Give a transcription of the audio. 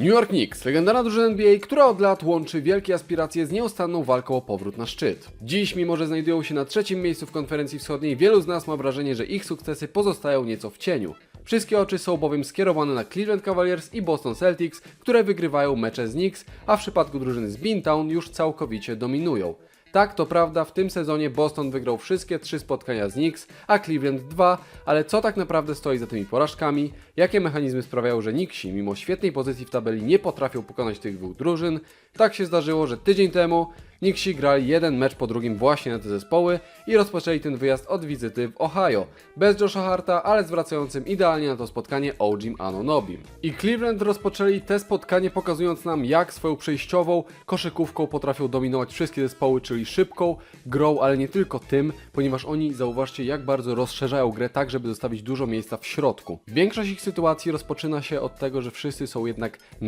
New York Knicks, legendarna drużyna NBA, która od lat łączy wielkie aspiracje z nieustanną walką o powrót na szczyt. Dziś, mimo że znajdują się na trzecim miejscu w konferencji wschodniej, wielu z nas ma wrażenie, że ich sukcesy pozostają nieco w cieniu. Wszystkie oczy są bowiem skierowane na Cleveland Cavaliers i Boston Celtics, które wygrywają mecze z Knicks, a w przypadku drużyny z Beantown już całkowicie dominują. Tak, to prawda, w tym sezonie Boston wygrał wszystkie trzy spotkania z Knicks, a Cleveland dwa, ale co tak naprawdę stoi za tymi porażkami? Jakie mechanizmy sprawiają, że Knicksi, mimo świetnej pozycji w tabeli, nie potrafią pokonać tych dwóch drużyn? Tak się zdarzyło, że tydzień temu Knicksi grali jeden mecz po drugim właśnie na te zespoły i rozpoczęli ten wyjazd od wizyty w Ohio. Bez Josha Harta, ale zwracającym idealnie na to spotkanie Ojim Anonobim. I Cleveland rozpoczęli te spotkanie pokazując nam jak swoją przejściową koszykówką potrafią dominować wszystkie zespoły, czyli szybką grą, ale nie tylko tym, ponieważ oni, zauważcie, jak bardzo rozszerzają grę tak, żeby zostawić dużo miejsca w środku. Większość ich sytuacji rozpoczyna się od tego, że wszyscy są jednak na